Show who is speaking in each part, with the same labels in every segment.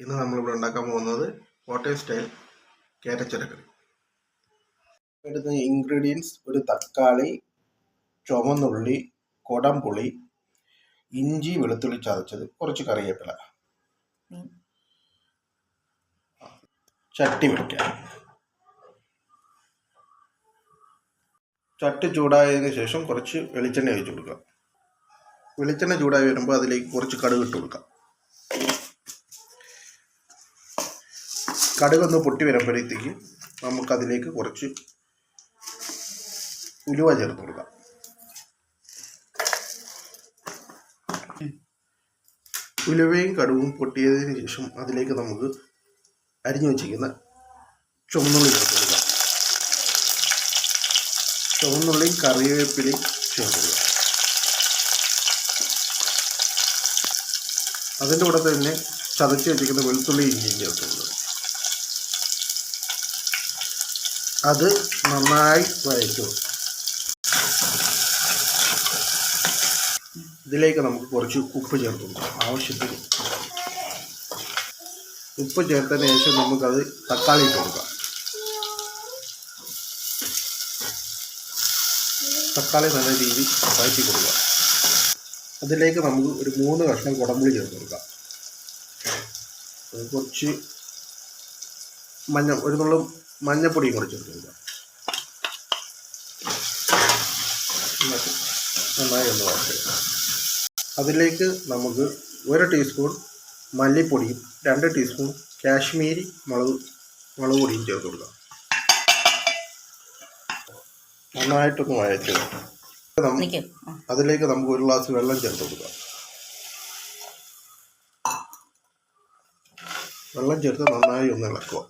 Speaker 1: ഇന്ന് നമ്മളിവിടെ ഉണ്ടാക്കാൻ പോകുന്നത് കോട്ടയം സ്റ്റൈൽ കേരച്ചരക്കറി എടുത്ത ഇൻഗ്രീഡിയൻസ് ഒരു തക്കാളി ചുമന്നുള്ളി കൊടംപുളി ഇഞ്ചി വെളുത്തുള്ളി ചതച്ചത് കുറച്ച് കറിവേപ്പില. ചട്ടി വയ്ക്കാം ചട്ടി ചൂടായതിനു ശേഷം കുറച്ച് വെളിച്ചെണ്ണ ഒഴിച്ചു കൊടുക്കുക. വെളിച്ചെണ്ണ ചൂടായി വരുമ്പോൾ അതിലേക്ക് കുറച്ച് കടുക് ഇട്ട് കൊടുക്കാം കടുകൊന്ന് പൊട്ടി വരുമ്പോഴത്തേക്ക് നമുക്കതിലേക്ക് കുറച്ച് ഉലുവ ചേർത്ത് കൊടുക്കാം. ഉലുവയും കടുവും പൊട്ടിയതിന് ശേഷം അതിലേക്ക് നമുക്ക് അരിഞ്ഞു വെച്ചിരിക്കുന്ന ചുവന്നുള്ളി ചേർത്ത് കൊടുക്കാം. ചുവന്നുള്ളിയും കറിവേപ്പിലയും ചേർത്ത് കൊടുക്കാം. അതിന്റെ കൂടെ തന്നെ ചതച്ച് വെച്ചിരിക്കുന്ന വെളുത്തുള്ളി ഇഞ്ചിയും ചേർത്ത് അത് നന്നായി വരയ്ക്കും. ഇതിലേക്ക് നമുക്ക് കുറച്ച് ഉപ്പ് ചേർത്ത് ആവശ്യത്തിന് ഉപ്പ് ചേർത്തതിന് ശേഷം നമുക്കത് തക്കാളി കൊടുക്കാം. തക്കാളി നല്ല രീതിയിൽ വഴറ്റി കൊടുക്കുക. അതിലേക്ക് നമുക്ക് ഒരു മൂന്ന് കഷ്ണം കുടമ്പുളി ചേർത്ത് കൊടുക്കാം. കുറച്ച് മഞ്ഞ ഒരു നുള്ളും മഞ്ഞപ്പൊടിയും കുറച്ച് ചേർത്ത് കൊടുക്കാം നന്നായി ഒന്ന് വറുത്തെടുക്കാം അതിലേക്ക് നമുക്ക് ഒരു ടീസ്പൂൺ മല്ലിപ്പൊടിയും രണ്ട് ടീസ്പൂൺ കാശ്മീരി മുളക് മുളക് പൊടിയും ചേർത്ത് കൊടുക്കാം. നന്നായിട്ടൊന്ന് വഴറ്റുക. അതിലേക്ക് നമുക്ക് ഒരു ഗ്ലാസ് വെള്ളം ചേർത്ത് കൊടുക്കാം. വെള്ളം ചേർത്ത് നന്നായി ഒന്ന് ഇളക്കുക.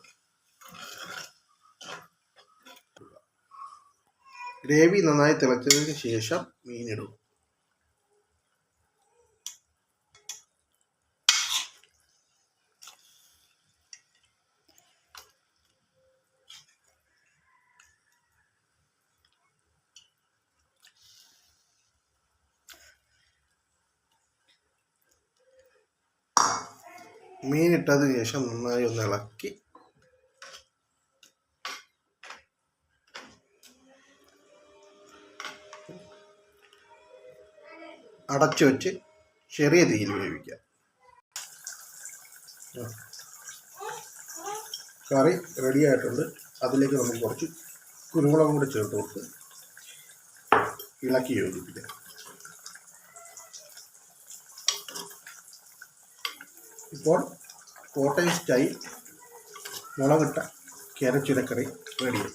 Speaker 1: ഗ്രേവി നന്നായി തിളച്ചതിന് ശേഷം മീനിടും. മീനിട്ടതിന് ശേഷം നന്നായി ഒന്ന് ഇളക്കി അടച്ചു വെച്ച് ചെറിയ തീയിൽ വേവിക്കുക. കറി റെഡി ആയിട്ടുണ്ട്. അതിലേക്ക് നമുക്ക് കുറച്ച് കുരുമുളകും കൂടി ചേർത്ത് കൊടുത്ത് ഇളക്കി യോജിപ്പിക്കാം. ഇപ്പോൾ കോട്ടയം സ്റ്റൈൽ മുളകിട്ട കേരച്ചുരക്കറി റെഡിയായി